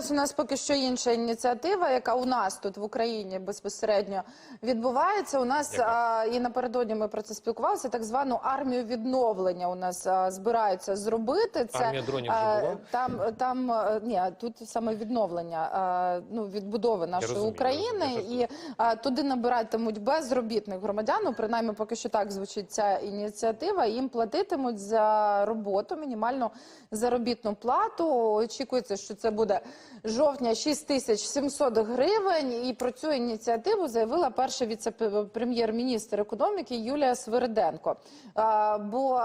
зараз у нас поки що інша ініціатива, яка у нас тут в Україні безпосередньо відбувається. У нас а, і напередодні ми про це спілкувалися. Так звану армію відновлення у нас а, збираються зробити. Це Армія дронів вже була? там, там ні, тут саме відновлення а, ну відбудови нашої розумію, України, розумію, і а, туди набиратимуть безробітних громадян. Ну, принаймні, поки що так звучить ця ініціатива. Їм платитимуть за роботу мінімальну заробітну плату. Очікується, що це буде жовтня 6700 гривень. І про цю ініціативу заявила перша віце-прем'єр-міністр економіки Юлія Свириденко. Бо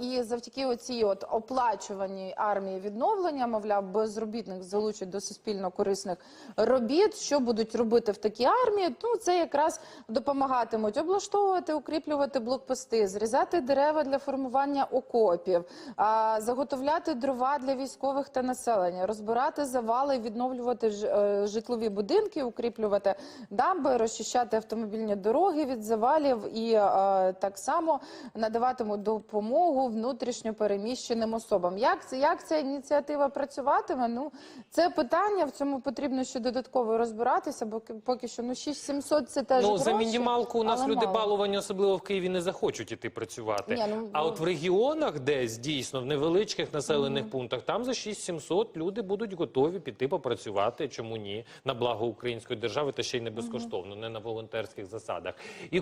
і завдяки оцій от оплачуваній армії відновлення, мовляв, безробітних залучать до суспільно корисних робіт. Що будуть робити в такій армії? Ну це якраз допомагатимуть облаштовувати, укріплювати блокпости, зрізати дерева для формування окопів, а, заготовляти дрова для військових та населення, розбирати завали, відновлювати е, житлові будинки, укріплювати дамби, розчищати автомобільні дороги від завалів і е, так само надаватимуть допомогу внутрішньо переміщеним особам. Як це як ця ініціатива працюватиме? Ну це питання. В цьому потрібно ще додатково розбиратися, бо поки що ну 6700 це теж Ну, за мінімалку у нас люди мало. балувані, особливо в Києві, не захочуть іти працювати. Ні, ну, а от в регіонах, десь дійсно в невеличких населених пунктах, там за 6700 люди будуть готові піти попрацювати. Чому ні? На благо української держави, та ще й не безкоштовно, не на волонтерських засадах. І